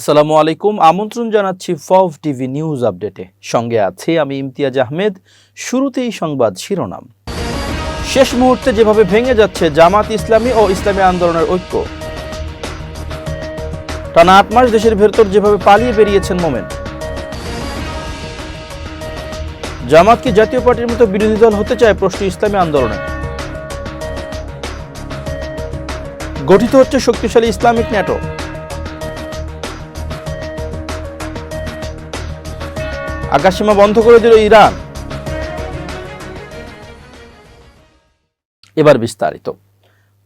আসসালামু আলাইকুম। আমন্ত্রণ জানাচ্ছি ফভ টিভি নিউজ আপডেটে। সঙ্গে আছি আমি ইমতিয়াজ আহমেদ। শুরুতেই সংবাদ শিরোনাম। শেষ মুহূর্তে যেভাবে ভেঙে যাচ্ছে জামাত ইসলামী ও ইসলামী আন্দোলনের ঐক্য। টানা আট মাস দেশের ভেতর যেভাবে পালিয়ে বেরিয়েছেন মোমেন। জামাত কি জাতীয় পার্টির মতো বিরোধী দল হতে চায় প্রশ্ন ইসলামী আন্দোলনে। গঠিত হচ্ছে শক্তিশালী ইসলামিক ন্যাটো। আকাশসীমা বন্ধ করে দিল ইরান। এবার বিস্তারিত।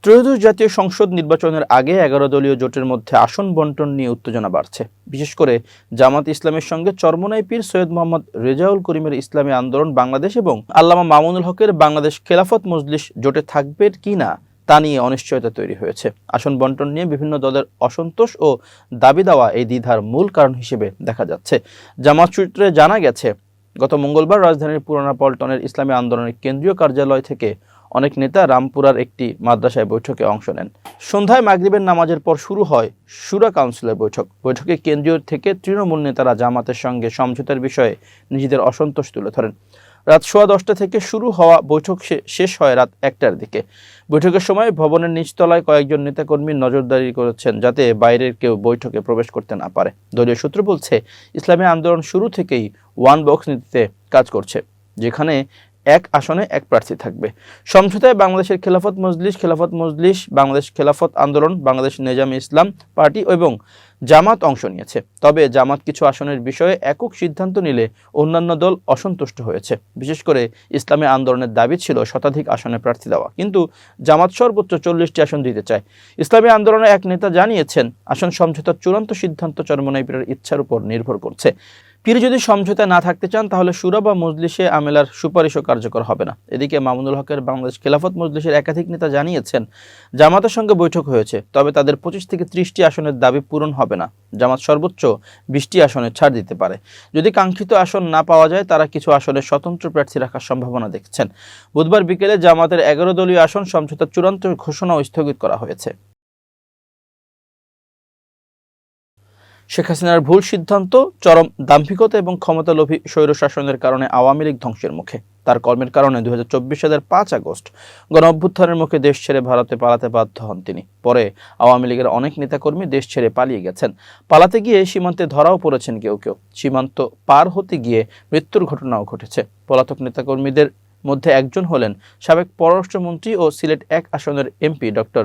ত্রয়োদশ জাতীয় সংসদ নির্বাচনের আগে এগারো দলীয় জোটের মধ্যে আসন বন্টন নিয়ে উত্তেজনা বাড়ছে। বিশেষ করে জামাত ইসলামের সঙ্গে চরমনাই পীর সৈয়দ মোহাম্মদ রেজাউল করিমের ইসলামী আন্দোলন বাংলাদেশ এবং আল্লামা মামুনুল হকের বাংলাদেশ খেলাফত মজলিস জোটে থাকবে কি না? তা নিয়ে অনিশ্চয়তা তৈরি হয়েছে। আসন বন্টন নিয়ে বিভিন্ন দলের অসন্তোষ ও দাবি দেওয়া এই দ্বিধার মূল কারণ হিসেবে দেখা যাচ্ছে। জামাত সূত্রে জানা গেছে, গত মঙ্গলবার রাজধানীর পুরানা পল্টনের ইসলামী আন্দোলনের কেন্দ্রীয় কার্যালয় থেকে অনেক নেতা রামপুরার একটি মাদ্রাসায় বৈঠকে অংশ নেন। সন্ধ্যায় মাগরিবের নামাজের পর শুরু হয় সুরা কাউন্সিলের বৈঠক। বৈঠকে কেন্দ্রীয় থেকে তৃণমূল নেতারা জামাতের সঙ্গে সমঝোতার বিষয়ে নিজেদের অসন্তোষ তুলে ধরেন। রাত সোয়া দশটা থেকে শুরু হওয়া বৈঠক শেষ হয় রাত একটার দিকে। বৈঠকের সময় ভবনের নিচতলায় কয়েকজন নেতাকর্মী নজরদারি করেছেন যাতে বাইরের কেউ বৈঠকে প্রবেশ করতে না পারে। দলীয় সূত্র বলছে, ইসলামী আন্দোলন শুরু থেকেই ওয়ান বক্স নীতিতে কাজ করছে, যেখানে এক আসনে এক প্রার্থী থাকবে। সমঝোতায় বাংলাদেশের খেলাফত মজলিস খেলাফত মজলিস, বাংলাদেশ খেলাফত আন্দোলন, বাংলাদেশ নেজাম ইসলাম পার্টি এবং জামাত অংশ নিয়েছে। তবে জামাত কিছু আসনের বিষয়ে একক সিদ্ধান্ত নিলে অন্যান্য দল অসন্তুষ্ট হয়েছে। বিশেষ করে ইসলামী আন্দোলনের দাবি ছিল শতাধিক আসনে প্রার্থী দেওয়া। কিন্তু জামাত সর্বোচ্চ চল্লিশটি আসন দিতে চায়। ইসলামী আন্দোলনের এক নেতা জানিয়েছেন, আসন সমঝোতার চূড়ান্ত সিদ্ধান্ত চরমনাইপিরের ইচ্ছার উপর নির্ভর করছে। পীর যদি সমঝোতা না থাকতে চান, তাহলে সুরা বা মজলিসে আমেলার সুপারিশও কার্যকর হবে না। এদিকে মামুনুল হকের বাংলাদেশ খেলাফত মজলিসের একাধিক নেতা জানিয়েছেন, জামাতের সঙ্গে বৈঠক হয়েছে, তবে তাদের পঁচিশ থেকে ত্রিশটি আসনের দাবি পূরণ হবে না। জামাত সর্বোচ্চ বিশটি আসনে ছাড় দিতে পারে। যদি কাঙ্ক্ষিত আসন না পাওয়া যায়, তারা কিছু আসনে স্বতন্ত্র প্রার্থী রাখার সম্ভাবনা দেখছেন। বুধবার বিকেলে জামাতের এগারো দলীয় আসন সমঝোতার চূড়ান্ত ঘোষণাও স্থগিত করা হয়েছে। শেখ হাসিনার ভুল সিদ্ধান্ত, চরম দাম্ভিকতা এবং ক্ষমতালোভী স্বৈরশাসনের কারণে আওয়ামী লীগ ধ্বংসের মুখে। তার কর্মের কারণে দুই হাজার চব্বিশ সালের পাঁচ আগস্ট গণ অভ্যুত্থানের মুখে দেশ ছেড়ে ভারতে পালাতে বাধ্য হন তিনি। পরে আওয়ামী লীগের অনেক নেতাকর্মী দেশ ছেড়ে পালিয়ে গেছেন। পালাতে গিয়ে সীমান্তে ধরাও পড়েছেন কেউ কেউ। সীমান্ত পার হতে গিয়ে মৃত্যুর ঘটনাও ঘটেছে। পলাতক নেতাকর্মীদের মধ্যে একজন হলেন সাবেক পররাষ্ট্রমন্ত্রী ও সিলেট এক আসনের MP doctor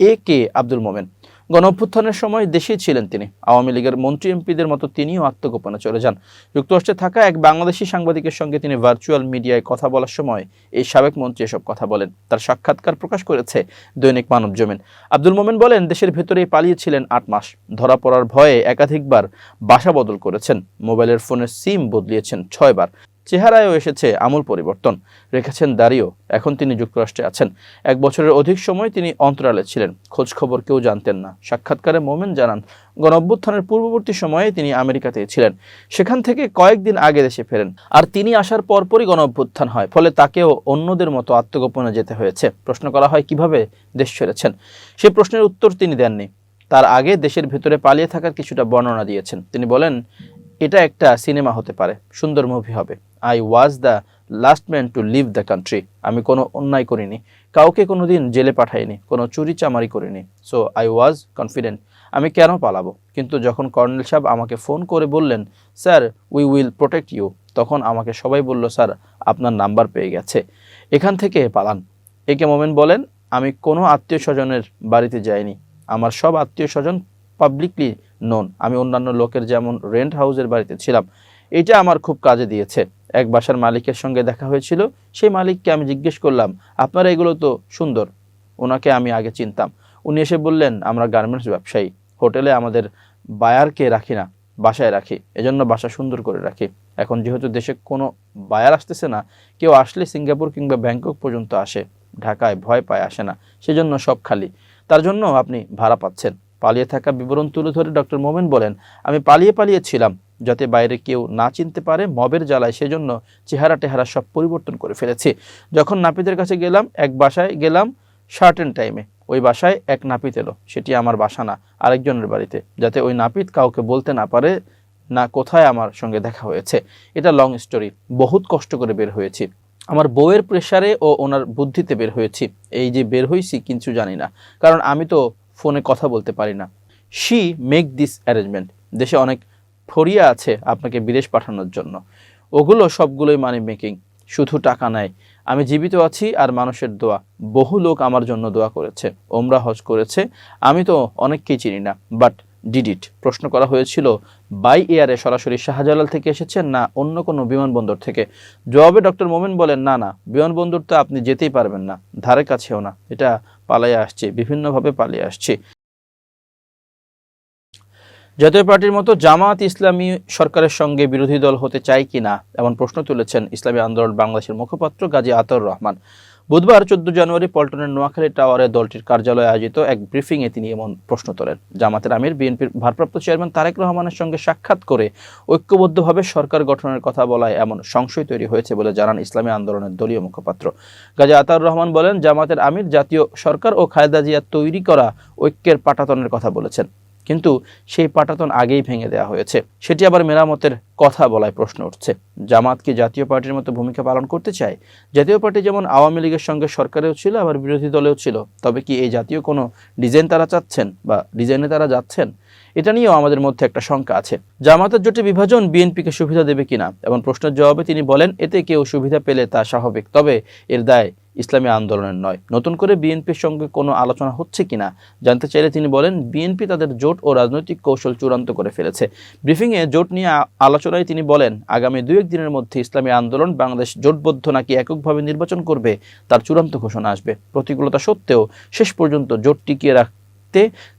A K Abdul Momen. গণ অভ্যুত্থানের সময় দেশেই ছিলেন তিনি। আওয়ামী লীগের মন্ত্রী এমপিদের মতো তিনিও আত্মগোপনে চলে যান। যুক্তরাষ্ট্রে থাকা এক বাংলাদেশি সাংবাদিকের সঙ্গে তিনি ভার্চুয়াল মিডিয়ায় কথা বলার সময় এই সাবেক মন্ত্রী এসব কথা বলেন। তার সাক্ষাৎকার প্রকাশ করেছে দৈনিক মানব জমিন। আব্দুল মোমেন বলেন, দেশের ভেতরেই পালিয়েছিলেন আট মাস। ধরা পড়ার ভয়ে একাধিকবার বাসা বদল করেছেন। মোবাইলের ফোনের সিম বদলিয়েছেন ছয়বার। চেহারায়ও এসেছে আমূল পরিবর্তন, রেখেছেন দাঁড়িয়েও এখন তিনি যুক্তরাষ্ট্রে আছেন। এক বছরের অধিক সময় তিনি অন্তরালে ছিলেন খোঁজ খবর কেউ জানতেন না। সাক্ষাৎকারে মোমেন জানান গণ অভ্যুত্থানের পূর্ববর্তী সময়ে তিনি আমেরিকাতে ছিলেন। সেখান থেকে কয়েকদিন আগে দেশে ফেরেন, আর তিনি আসার পরপরই গণ অভ্যুত্থান হয়, ফলে তাকেও অন্যদের মতো আত্মগোপনে যেতে হয়েছে। প্রশ্ন করা হয়, কীভাবে দেশ ছেড়েছেন? সে প্রশ্নের উত্তর তিনি দেননি। তার আগে দেশের ভেতরে পালিয়ে থাকার কিছুটা বর্ণনা দিয়েছেন। তিনি বলেন, এটা একটা সিনেমা হতে পারে, সুন্দর মুভি হবে। I was the last man to leave the country আমি কোনো অন্যায় করিনি। কাউকে কোনো দিন জেলে পাঠাইনি, কোনো চুরি চামারি করিনি। সো আই ওয়াজ কনফিডেন্ট আমি কেন পালাবো? কিন্তু যখন কর্নেল সাহেব আমাকে ফোন করে বললেন, sir we will protect you তখন আমাকে সবাই বলল, স্যার, আপনার নাম্বার পেয়ে গেছে। এখান থেকে পালান। একে মোমেন বলেন, আমি কোনো আত্মীয় স্বজনের বাড়িতে যাইনি। আমার সব আত্মীয় স্বজন পাবলিকলি নোন আমি অন্যান্য লোকের যেমন রেন্ট হাউসের বাড়িতে ছিলাম। এটা আমার খুব কাজে দিয়েছে। এক বাসার মালিকের সঙ্গে দেখা হয়েছিল, সেই মালিককে আমি জিজ্ঞেস করলাম, আপনারা এগুলো তো সুন্দর। ওনাকে আমি আগে চিনতাম। উনি এসে বললেন, আমরা গার্মেন্টস ব্যবসায়ী, হোটেলে আমাদের বায়ারকে রাখি না, বাসায় রাখি, এজন্য বাসা সুন্দর করে রাখি। এখন যেহেতু দেশে কোনো বায়ার আসতেছে না, কেউ আসলে সিঙ্গাপুর কিংবা ব্যাংকক পর্যন্ত আসে, ঢাকায় ভয় পায়, আসে না, সেজন্য সব খালি। তার জন্য আপনি ভাড়া পাচ্ছেন। পালিয়ে থাকা বিবরণ তুলে ধরে ডক্টর মোমেন বলেন, আমি পালিয়ে পালিয়েছিলাম যাতে বাইরে কেউ না চিনতে পারে মবের জ্বালায় সেজন্য চেহারা টেহারা সব পরিবর্তন করে ফেলেছি। যখন নাপিতের কাছে গেলাম, এক বাসায় গেলাম শার্টেন টাইমে ওই বাসায় এক নাপিত এলো। সেটি আমার বাসা না, আরেকজনের বাড়িতে, যাতে ওই নাপিত কাউকে বলতে না পারে না কোথায় আমার সঙ্গে দেখা হয়েছে। এটা লং স্টোরি বহুত কষ্ট করে বের হয়েছি। আমার বউয়ের প্রেসারে ও ওনার বুদ্ধিতে বের হয়েছি। এই যে বের হয়েছি কিছু জানি না। কারণ আমি তো ফোনে কথা বলতে পারি না। শি মেক দিস অ্যারেঞ্জমেন্ট দেশে অনেক ফরিয়া আছে আপনাকে বিদেশ পাঠানোর জন্য। ওগুলো সবগুলোই মানি মেকিং শুধু টাকা নেয় আমি জীবিত আছি আর মানুষের দোয়া। বহু লোক আমার জন্য দোয়া করেছে। ওমরা হজ করেছে। আমি তো অনেককেই চিনি না। বাট ডিড ইট প্রশ্ন করা হয়েছিল বাই এয়ারে সরাসরি শাহজালাল থেকে এসেছেন না অন্য কোনো বিমানবন্দর থেকে? জবাবে ডক্টর মোমেন বলেন, না না। বিমানবন্দর তো আপনি যেতেই পারবেন না। ধারে কাছেও না। এটা পালিয়ে আসছে, বিভিন্নভাবে পালিয়ে আসছে। জাতীয় পার্টির মতো জামাত ইসলামী সরকারের সঙ্গে বিরোধী দল হতে চায় কিনা, এমন প্রশ্ন তুলেছেন ইসলামী আন্দোলন বাংলাদেশের মুখপাত্র গাজী আতর রহমান। বুধবার চোদ্দ জানুয়ারি পল্টনের নোয়াখালী টাওয়ারে দলটির কার্যালয়ে আয়োজিত এক ব্রিফিংয়ে তিনি এমন প্রশ্ন তোলেন। জামাতের আমির, বিএনপির ভারপ্রাপ্ত চেয়ারম্যান তারেক রহমানের সঙ্গে সাক্ষাৎ করে ঐক্যবদ্ধভাবে সরকার গঠনের কথা বলায় এমন সংশয় তৈরি হয়েছে বলে জানান ইসলামী আন্দোলনের দলীয় মুখপাত্র। গাজী আতার রহমান বলেন, জামাতের আমির জাতীয় সরকার ও খালেদা জিয়া তৈরি করা ঐক্যের পাটাতনের কথা বলেছেন। কিন্তু সেই পাটাতন আগেই ভেঙে দেওয়া হয়েছে। সেটি আবার মেরামতের কথা বলায় প্রশ্ন উঠছে। জামাত কি জাতীয় পার্টির মতো ভূমিকা পালন করতে চায়? জাতীয় পার্টি যেমন আওয়ামী লীগের সঙ্গে সরকারেও ছিল, আবার বিরোধী দলেও ছিল। তবে কি এই জাতীয় কোনো ডিজাইন তারা চাচ্ছেন বা ডিজাইনে তারা যাচ্ছেন? এটা নিয়েও আমাদের মধ্যে একটা শঙ্কা আছে। জামাতের জোটে বিভাজন বিএনপিকে সুবিধা দেবে কিনা? এবং প্রশ্নের জবাবে তিনি বলেন, এতে কেউ সুবিধা পেলে তা স্বাভাবিক। তবে এর দায় ইসলামী আন্দোলনের নয়। নতুন করে বিএনপির সঙ্গে কোনো আলোচনা হচ্ছে কিনা জানতে চাইলে তিনি বলেন, বিএনপি তাদের জোট ও রাজনৈতিক কৌশল চূড়ান্ত করে ফেলেছে। ব্রিফিংয়ে জোট নিয়ে আলোচনায় তিনি বলেন, আগামী দু এক দিনের মধ্যে ইসলামী আন্দোলন বাংলাদেশ জোটবদ্ধ নাকি এককভাবে নির্বাচন করবে, তার চূড়ান্ত ঘোষণা আসবে। প্রতিকূলতা সত্ত্বেও শেষ পর্যন্ত জোট টিকিয়ে রাখতে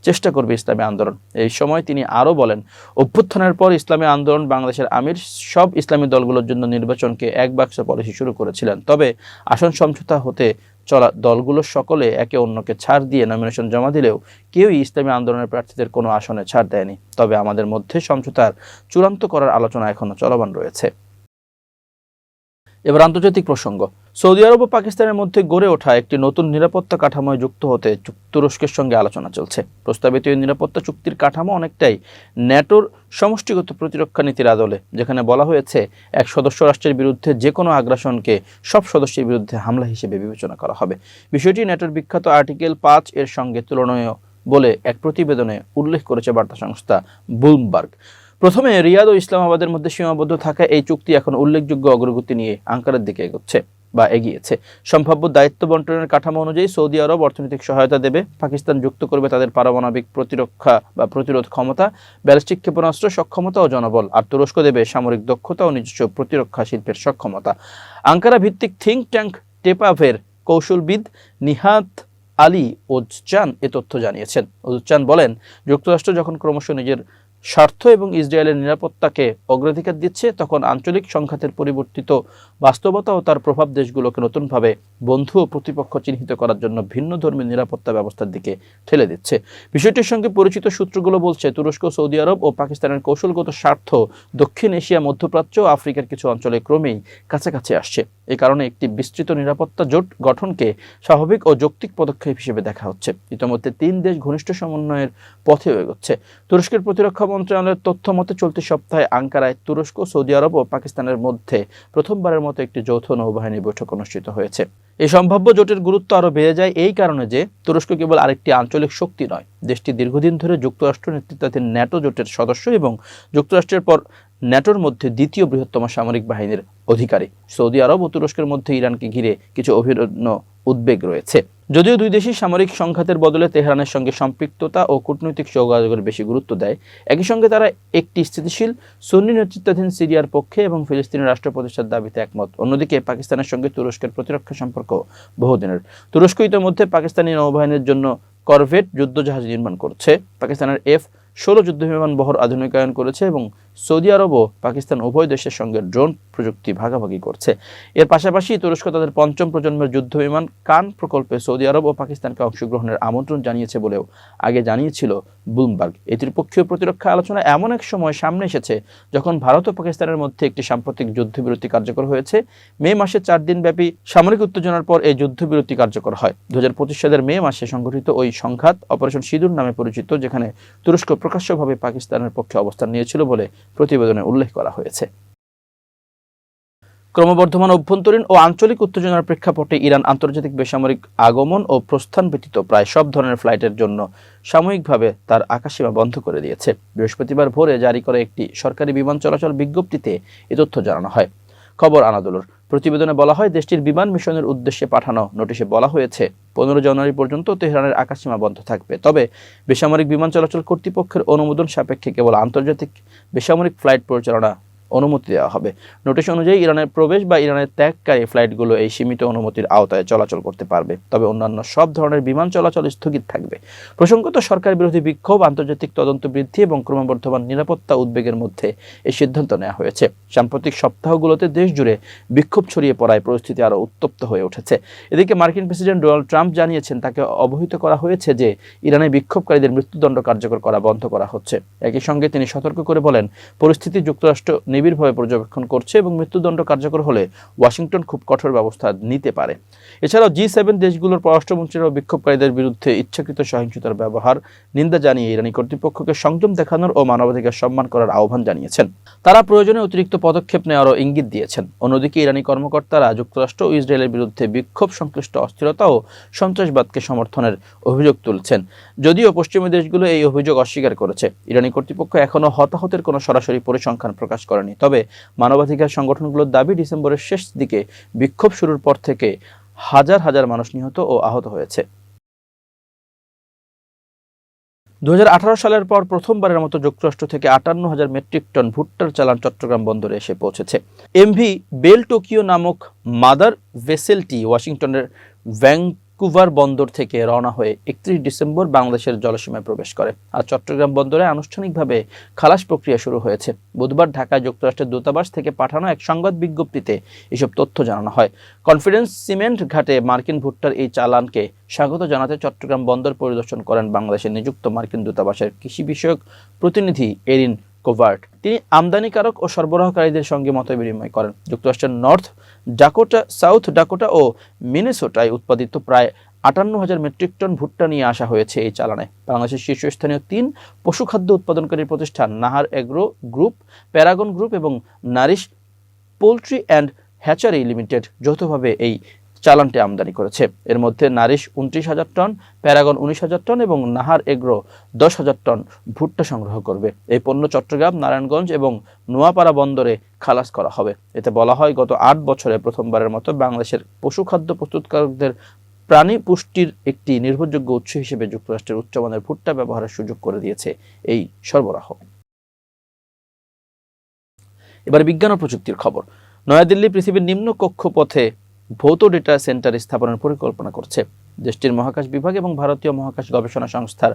চেষ্টা করবে ইসলামী আন্দোলন। এই সময় তিনি আরও বলেন, অভ্যুত্থানের পর ইসলামী আন্দোলন বাংলাদেশের আমির সব ইসলামী দলগুলোর জন্য নির্বাচনকে এক বাক্স পলিসি শুরু করেছিলেন। তবে আসন সমঝোতা হতে চলা দলগুলো সকলে একে অন্যকে ছাড় দিয়ে নমিনেশন জমা দিলেও কেউই ইসলামী আন্দোলনের প্রার্থীদের কোনো আসনে ছাড় দেয়নি। তবে আমাদের মধ্যে সমঝোতার চূড়ান্ত করার আলোচনা এখনও চলমান রয়েছে। এবার আন্তর্জাতিক প্রসঙ্গ। সৌদি আরব ও পাকিস্তানের মধ্যে গড়ে ওঠা একটি নতুন নিরাপত্তা কাঠামোয় যুক্ত হতে তুরস্কের সঙ্গে আলোচনা চলছে। প্রস্তাবিত এই নিরাপত্তা চুক্তির কাঠামো অনেকটাই ন্যাটোর সমষ্টিগত প্রতিরক্ষা নীতির আদলে, যেখানে বলা হয়েছে, এক সদস্য রাষ্ট্রের বিরুদ্ধে যে কোনো আগ্রাসনকে সব সদস্যের বিরুদ্ধে হামলা হিসেবে বিবেচনা করা হবে। বিষয়টি ন্যাটোর বিখ্যাত আর্টিকেল পাঁচ এর সঙ্গে তুলনীয় বলে এক প্রতিবেদনে উল্লেখ করেছে বার্তা সংস্থা বুমবার্গ প্রথমে রিয়াদ ও ইসলামাবাদের মধ্যে সীমাবদ্ধ থাকা এই চুক্তি এখন উল্লেখযোগ্য অগ্রগতি নিয়ে আঙ্কারের দিকে এগোচ্ছে বা এগিয়েছে। সম্ভাব্য দায়িত্ব বন্টনের কাঠামো অনুযায়ী সৌদি আরব অর্থনৈতিক সহায়তা দেবে, পাকিস্তান যুক্ত করবে তাদের পারমাণবিক প্রতিরক্ষা বা প্রতিরোধ ক্ষমতা, ব্যালিস্টিক ক্ষেপণাস্ত্র সক্ষমতা ও জনবল, আর তুরস্ক দেবে সামরিক দক্ষতা ও নিজস্ব প্রতিরক্ষা শিল্পের সক্ষমতা। আঙ্কারা ভিত্তিক থিঙ্ক ট্যাঙ্ক টেপাভের কৌশলবিদ নিহাত আলী ওজচান এ তথ্য জানিয়েছেন। ওজচান বলেন, যুক্তরাষ্ট্র যখন ক্রমশ নিজের স্বার্থ এবং ইসরায়েলের নিরাপত্তাকে অগ্রাধিকার দিচ্ছে, তখন আঞ্চলিক সংঘাতের পরিবর্তিত বাস্তবতা ও তার প্রভাব দেশগুলোকে নতুনভাবে বন্ধু ও প্রতিপক্ষ চিহ্নিত করার জন্য ভিন্ন ধর্মীয় নিরাপত্তা ব্যবস্থার দিকে ঠেলে দিচ্ছে। বিষয়টির সঙ্গে পরিচিত সূত্রগুলো বলছে, তুরস্ক, সৌদি আরব ও পাকিস্তানের কৌশলগত স্বার্থ দক্ষিণ এশিয়া, মধ্যপ্রাচ্য আফ্রিকার কিছু অঞ্চলে ক্রমেই কাছাকাছি আসছে। এই কারণে একটি বিস্তৃত নিরাপত্তা জোট গঠনকে স্বাভাবিক ও যৌক্তিক পদক্ষেপ হিসেবে দেখা হচ্ছে। ইতিমধ্যে তিন দেশ ঘনিষ্ঠ সমন্বয়ের পথে এগোচ্ছে। তুরস্কের প্রতিরক্ষা মন্ত্রণালয়ের তথ্য মতে, চলতি সপ্তাহে আঙ্কারায় তুরস্ক, সৌদি আরব ও পাকিস্তানের মধ্যে প্রথমবারের মতো একটি যৌথ নৌবাহিনী বৈঠক অনুষ্ঠিত হয়েছে। এই সম্ভাব্য জোটের গুরুত্ব আরও বেড়ে যায় এই কারণে যে তুরস্ক কেবল আরেকটি আঞ্চলিক শক্তি নয়। দেশটি দীর্ঘদিন ধরে যুক্তরাষ্ট্র নেতৃত্বাধীন ন্যাটো জোটের সদস্য এবং যুক্তরাষ্ট্রের পর ন্যাটোর মধ্যে দ্বিতীয় বৃহত্তম সামরিক বাহিনীর অধিকারী। সৌদি আরব ও তুরস্কের মধ্যে ইরানকে ঘিরে কিছু অভিন্ন উদ্বেগ রয়েছে। যদিও দুই দেশই সামরিক সংঘাতের বদলে তেহরানের সঙ্গে সম্পৃক্ততা ও কূটনৈতিক যোগাযোগের বেশি গুরুত্ব দেয়, একই সঙ্গে তারা একটি স্থিতিশীল সুন্নি নেতৃত্বাধীন সিরিয়ার পক্ষে এবং ফিলিস্তিনের রাষ্ট্র প্রতিষ্ঠার দাবিতে একমত। অন্যদিকে পাকিস্তানের সঙ্গে তুরস্কের প্রতিরক্ষা সম্পর্ক বহুদিনের। তুরস্ক ইতিমধ্যে পাকিস্তানি নৌবাহিনীর জন্য করভেট যুদ্ধজাহাজ নির্মাণ করছে। পাকিস্তানের এফ ষোলো যুদ্ধবিমান বহর আধুনিকায়ন করেছে এবং সৌদি আরব ও পাকিস্তান উভয় দেশের সঙ্গে ড্রোন প্রযুক্তি ভাগাভাগি করছে। এর পাশাপাশি তুরস্ক তাদের পঞ্চম প্রজন্মের যুদ্ধ বিমান কান প্রকল্পে সৌদি আরব ও পাকিস্তানকে অংশগ্রহণের আমন্ত্রণ জানিয়েছে বলেও আগে জানিয়েছিল বুমবার্গ এই ত্রিপক্ষীয় প্রতিরক্ষা আলোচনা এমন এক সময় সামনে এসেছে যখন ভারত ও পাকিস্তানের মধ্যে একটি সাম্প্রতিক যুদ্ধবিরতি কার্যকর হয়েছে। মে মাসে চার দিনব্যাপী সামরিক উত্তেজনার পর এই যুদ্ধবিরতি কার্যকর হয়। দুই হাজার পঁচিশ সালের মে মাসে সংঘটিত ওই সংঘাত অপারেশন সিঁদুর নামে পরিচিত, যেখানে তুরস্ক প্রকাশ্যভাবে পাকিস্তানের পক্ষে অবস্থান নিয়েছিল বলে প্রতিবেদনে উল্লেখ করা হয়েছে। ক্রমবর্ধমান অভ্যন্তরীণ ও আঞ্চলিক উত্তেজনার প্রেক্ষাপটে ইরান আন্তর্জাতিক বেসামরিক আগমন ও প্রস্থান ব্যতীত প্রায় সব ধরনের ফ্লাইটের জন্য সাময়িকভাবে তার আকাশসীমা বন্ধ করে দিয়েছে। বৃহস্পতিবার ভোরে জারি করা একটি সরকারি বিমান চলাচল বিজ্ঞপ্তিতে এ তথ্য জানানো হয়। খবর আনাদুলোর। প্রতিবেদনে বলা হয়, দেশটির বিমান মিশনের উদ্দেশ্যে পাঠানো নোটিশে বলা হয়েছে, পনেরো জানুয়ারি পর্যন্ত তেহরানের আকাশসীমা বন্ধ থাকবে। তবে বেসামরিক বিমান চলাচল কর্তৃপক্ষের অনুমোদন সাপেক্ষে কেবল আন্তর্জাতিক বেসামরিক ফ্লাইট পরিচালনা অনুমতি দেওয়া হবে। নোটিশ অনুযায়ী ইরানের প্রবেশ বা ইরানের ত্যাগকারী ফ্লাইটগুলো এই সীমিত অনুমতির আওতায় চলাচল করতে পারবে। তবে অন্যান্য সব ধরনের বিমান চলাচল স্থগিত থাকবে। প্রসঙ্গত, সরকার বিরোধী বিক্ষোভ, আন্তর্জাতিক তদন্ত বৃদ্ধি এবং ক্রমবর্ধমান নিরাপত্তা উদ্বেগের মধ্যে এই সিদ্ধান্ত নেওয়া হয়েছে। সাম্প্রতিক সপ্তাহগুলোতে দেশ জুড়ে বিক্ষোভ ছড়িয়ে পড়ায় পরিস্থিতি আরও উত্তপ্ত হয়ে উঠেছে। এদিকে মার্কিন প্রেসিডেন্ট ডোনাল্ড ট্রাম্প জানিয়েছেন, তাকে অবহিত করা হয়েছে যে ইরানে বিক্ষোভকারীদের মৃত্যুদণ্ড কার্যকর করা বন্ধ করা হচ্ছে। একই সঙ্গে তিনি সতর্ক করে বলেন, পরিস্থিতি যুক্তরাষ্ট্র নিবিড়ভাবে পর্যবেক্ষণ করছে এবং মৃত্যুদণ্ড কার্যকর হলে ওয়াশিংটন খুব কঠোর ব্যবস্থা নিতে পারে। এছাড়াও জি সেভেন দেশগুলোর পররাষ্ট্রমন্ত্রীরাও বিক্ষোভকারীদের বিরুদ্ধে ইচ্ছাকৃত সহিংসতার ব্যবহার, নিন্দা জানিয়ে ইরানি কর্তৃপক্ষকে সংযম দেখানোর ও মানবাধিকার সম্মান করার আহ্বান জানিয়েছেন। তারা প্রয়োজনে অতিরিক্ত পদক্ষেপ নেওয়ারও ইঙ্গিত দিয়েছেন। অন্যদিকে ইরানি কর্মকর্তারা যুক্তরাষ্ট্র ও ইসরায়েলের বিরুদ্ধে বিক্ষোভ, সংশ্লিষ্ট অস্থিরতা ও সন্ত্রাসবাদকে সমর্থনের অভিযোগ তুলছেন। যদিও পশ্চিমী দেশগুলো এই অভিযোগ অস্বীকার করেছে। ইরানি কর্তৃপক্ষ এখনও হতাহতের কোনো সরাসরি পরিসংখ্যান প্রকাশ করেনি। তবে মানবাধিকার সংগঠনগুলোর দাবি ডিসেম্বরের শেষ দিকে বিক্ষোভ শুরুর পর থেকে হাজার হাজার মানুষ নিহত ও আহত হয়েছে। দু হাজার আঠারো সালের পর প্রথমবারের মতো যুক্তরাষ্ট্র থেকে আটান্ন হাজার মেট্রিক টন ভুট্টার চালান চট্টগ্রাম বন্দরে এসে পৌঁছেছে। এমভি বেল টোকিও নামক মাদার ভেসেলটি ওয়াশিংটনের ভ্যাঙ্কুভার বন্দর থেকে রওনা হয়ে একত্রিশ ডিসেম্বর বাংলাদেশের জলসীমায় প্রবেশ করে। আর চট্টগ্রাম বন্দরে আনুষ্ঠানিকভাবে খালাস প্রক্রিয়া শুরু হয়েছে। বুধবার ঢাকায় যুক্তরাষ্ট্রের দূতাবাস থেকে পাঠানো এক সংবাদ বিজ্ঞপ্তিতে এসব তথ্য জানানো হয়। কনফিডেন্স সিমেন্ট ঘাটে মার্কিন ভুট্টার এই চালানকে স্বাগত জানাতে চট্টগ্রাম বন্দর পরিদর্শন করেন বাংলাদেশে নিযুক্ত মার্কিন দূতাবাসের কৃষি বিষয়ক প্রতিনিধি এরিন কোভার্ট। তিনি আমদানিকারক ও সরবরাহকারীদের সঙ্গে মত বিনিময় করেন। যুক্তরাষ্ট্রের নর্থ ডাকোটা, সাউথ ডাকোটা ও মিনেসোটায় উৎপাদিত প্রায় আটান্ন হাজার মেট্রিক টন ভুট্টা নিয়ে আসা হয়েছে এই চালানে। বাংলাদেশের শীর্ষস্থানীয় তিন পশুখাদ্য উৎপাদনকারী প্রতিষ্ঠান Nahar agro group, Paragon group এবং Nourish poultry and hatchery limited যৌথভাবে এই চালানটি আমদানি করেছে। এর মধ্যে নারিশ উনত্রিশ হাজার টন, প্যারাগন উনিশ হাজার টন এবং নাহার এগ্রো দশ হাজার টন ভুট্টা সংগ্রহ করবে। এই পণ্য চট্টগ্রাম, নারায়ণগঞ্জ এবং নোয়াপাড়া বন্দরে খালাস করা হবে। এতে বলা হয়, গত আট বছরে প্রথমবারের মতো বাংলাদেশের পশুখাদ্য প্রস্তুতকারকদের প্রাণী পুষ্টির একটি নির্ভরযোগ্য উৎস হিসেবে যুক্তরাষ্ট্রের উচ্চমানের ভুট্টা ব্যবহারের সুযোগ করে দিয়েছে এই সরবরাহ। এবার বিজ্ঞান ও প্রযুক্তির খবর। নয়াদিল্লি পৃথিবীর নিম্ন কক্ষপথে ভৌত ডেটা সেন্টার স্থাপনের পরিকল্পনা করছে। দেশটির মহাকাশ বিভাগ এবং ভারতীয় মহাকাশ গবেষণা সংস্থার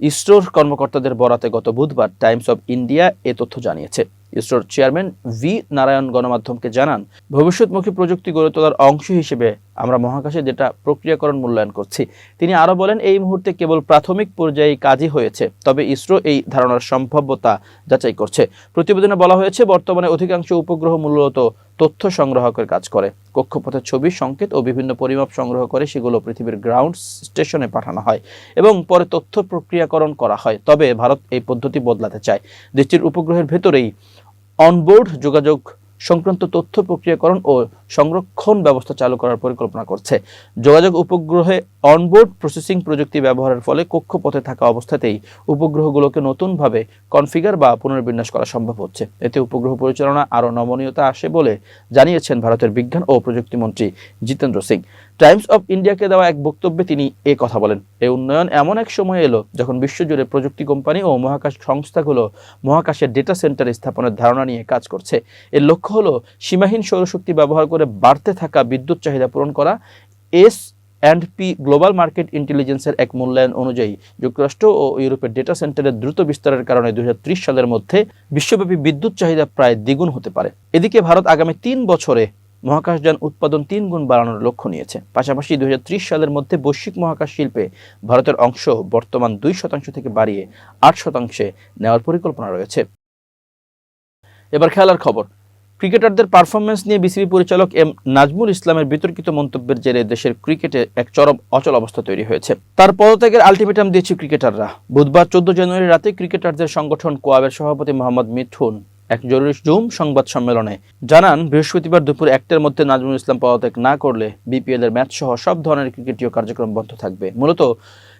ইসরোর কর্মকর্তাদের বরাতে গত বুধবার টাইমস অব ইন্ডিয়া এ তথ্য জানিয়েছে। ইসরোর চেয়ারম্যান ভি. নারায়ণ গণমাধ্যমকে জানান, ভবিষ্যৎমুখী প্রযুক্তি গড়ে তোলার অংশ হিসেবে আমরা মহাকাশে যেটা প্রক্রিয়াকরণ মূল্যায়ন করছি। তিনি আরও বলেন, এই মুহূর্তে কেবল প্রাথমিক পর্যায়ে কাজই হয়েছে, তবে ইসরো এই ধারণার সম্ভাব্যতা যাচাই করছে। প্রতিবেদনে বলা হয়েছে, বর্তমানে অধিকাংশ উপগ্রহ মূলত তথ্য সংগ্রাহকের কাজ করে। কক্ষপথের ছবি, সংকেত ও বিভিন্ন পরিমাপ সংগ্রহ করে সেগুলো পৃথিবীর গ্রাউন্ড স্টেশনে পাঠানো হয় এবং পরে তথ্য প্রক্রিয়াকরণ করা হয়। তবে ভারত এই পদ্ধতি বদলাতে চায়। দেশটির উপগ্রহের ভেতরেই অনবোর্ড যোগাযোগ সংক্রান্ত তথ্য প্রক্রিয়াকরণ ও সংরক্ষণ ব্যবস্থা চালু করার পরিকল্পনা করছে। যোগাযোগ উপগ্রহে অনবোর্ড প্রসেসিং প্রযুক্তি ব্যবহারের ফলে কক্ষপথে থাকা অবস্থাতেই উপগ্রহগুলোকে নতুনভাবে কনফিগার বা পুনর্বিন্যাস করা সম্ভব হচ্ছে। এতে উপগ্রহ পরিচালনা আরও নমনীয়তা আসে বলে জানিয়েছেন ভারতের বিজ্ঞান ও প্রযুক্তি মন্ত্রী জিতেন্দ্র সিং। টাইমস অব ইন্ডিয়াকে দেওয়া এক বক্তব্যে তিনি এ কথা বলেন। এই উন্নয়ন এমন এক সময় এলো যখন বিশ্বজুড়ে প্রযুক্তি কোম্পানি ও মহাকাশ সংস্থাগুলো মহাকাশের ডেটা সেন্টার স্থাপনের ধারণা নিয়ে কাজ করছে। এর লক্ষ্য হলো সীমাহীন সৌরশক্তি ব্যবহার করে বাড়তে থাকা বিদ্যুৎ চাহিদা পূরণ করা। S and P global market ইন্টেলিজেন্সের এক মূল্যায়ন অনুযায়ী যুক্তরাষ্ট্র ও ইউরোপের ডেটা সেন্টারের দ্রুত বিস্তারের কারণে দুই হাজার ত্রিশ সালের মধ্যে বিশ্বব্যাপী বিদ্যুৎ চাহিদা প্রায় দ্বিগুণ হতে পারে। এদিকে ভারত আগামী তিন বছরে মহাকাশযান উৎপাদন তিন গুণ বাড়ানোর লক্ষ্য নিয়েছে। পাশাপাশি দুই হাজার ত্রিশ সালের মধ্যে বৈশ্বিক মহাকাশ শিল্পে ভারতের অংশ বর্তমান দুই শতাংশ থেকে বাড়িয়ে আট শতাংশে নেওয়ার পরিকল্পনা রয়েছে। এবার খেলার খবর। ক্রিকেটারদের পারফরমেন্স নিয়ে বিসিবি পরিচালক এম নাজমুল ইসলামের বিতর্কিত মন্তব্যের জেরে দেশের ক্রিকেটে এক চরম অচল অবস্থা তৈরি হয়েছে। তার পদত্যাগের আলটিমেটাম দিয়েছে ক্রিকেটাররা। বুধবার চোদ্দ জানুয়ারি রাতে ক্রিকেটারদের সংগঠন কোয়াবের সভাপতি মোহাম্মদ মিঠুন এক জরুরি জুম সংবাদ সম্মেলনে। জানান, বৃহস্পতিবার দুপুর একটার মধ্যে নাজমুল ইসলাম পদত্যাগ না করলে বিপিএল এর ম্যাচ সহ সব ধরনের ক্রিকেটীয় কার্যক্রম বন্ধ থাকবে। মূলত,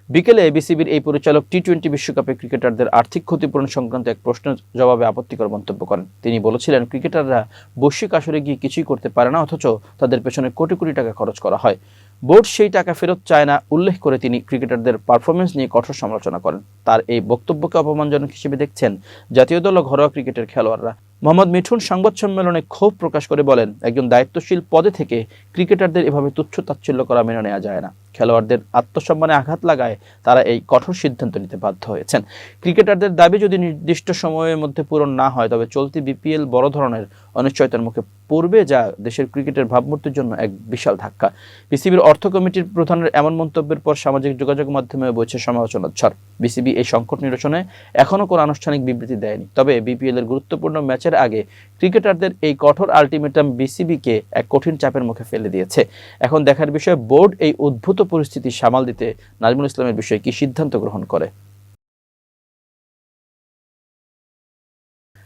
বিকেলে বিসিবির এই পরিচালক টি টোয়েন্টি বিশ্বকাপে ক্রিকেটারদের আর্থিক ক্ষতিপূরণ সংক্রান্ত এক প্রশ্নের জবাবে আপত্তিকর মন্তব্য করেন। তিনি বলেছিলেন, ক্রিকেটাররা বৈশ্বিক আসরে গিয়ে কিছুই করতে পারে না, অথচ তাদের পেছনে কোটি কোটি টাকা খরচ করা হয়। বোর্ড সেই টাকা ফেরত চায় না, উল্লেখ করে তিনি ক্রিকেটারদের পারফরমেন্স নিয়ে কঠোর সমালোচনা করেন। তার এই বক্তব্যকে অপমানজনক হিসেবে দেখছেন জাতীয় দল ও ঘরোয়া ক্রিকেটের খেলোয়াড়রা। মোহাম্মদ মিঠুন সংবাদ সম্মেলনে ক্ষোভ প্রকাশ করে বলেন, একজন দায়িত্বশীল পদে থেকে ক্রিকেটারদের এভাবে তুচ্ছ তাচ্ছিল্য করা মেনে নেওয়া যায় না। খেলোয়াড়দের আত্মসম্মানে আঘাত লাগায় তারা এই কঠোর সিদ্ধান্ত নিতে বাধ্য হয়েছেন। ক্রিকেটারদের দাবি যদি নির্দিষ্ট সময়ের মধ্যে পূরণ না হয়, তবে চলতি বিপিএল বড় ধরনের অনিশ্চয়তার মুখে পড়বে, যা দেশের ক্রিকেটের ভাবমূর্তির জন্য এক বিশাল ধাক্কা। বিসিবির অর্থ কমিটির প্রধানের এমন মন্তব্যের পর সামাজিক যোগাযোগ মাধ্যমে বইছে সমালোচনার ঝড়। বিসিবি এই সংকট নিরসনে এখনও কোনো আনুষ্ঠানিক বিবৃতি দেয়নি। তবে বিপিএল এর গুরুত্বপূর্ণ ম্যাচের আগে ক্রিকেটারদের এই কঠোর আলটিমেটাম বিসিবিকে এক কঠিন চাপের মুখে ফেলে দিয়েছে। এখন দেখার বিষয়, বোর্ড এই উদ্ভূত পরিস্থিতি সামাল দিতে নাজমুল ইসলামের বিষয়ে কি সিদ্ধান্ত গ্রহণ করে?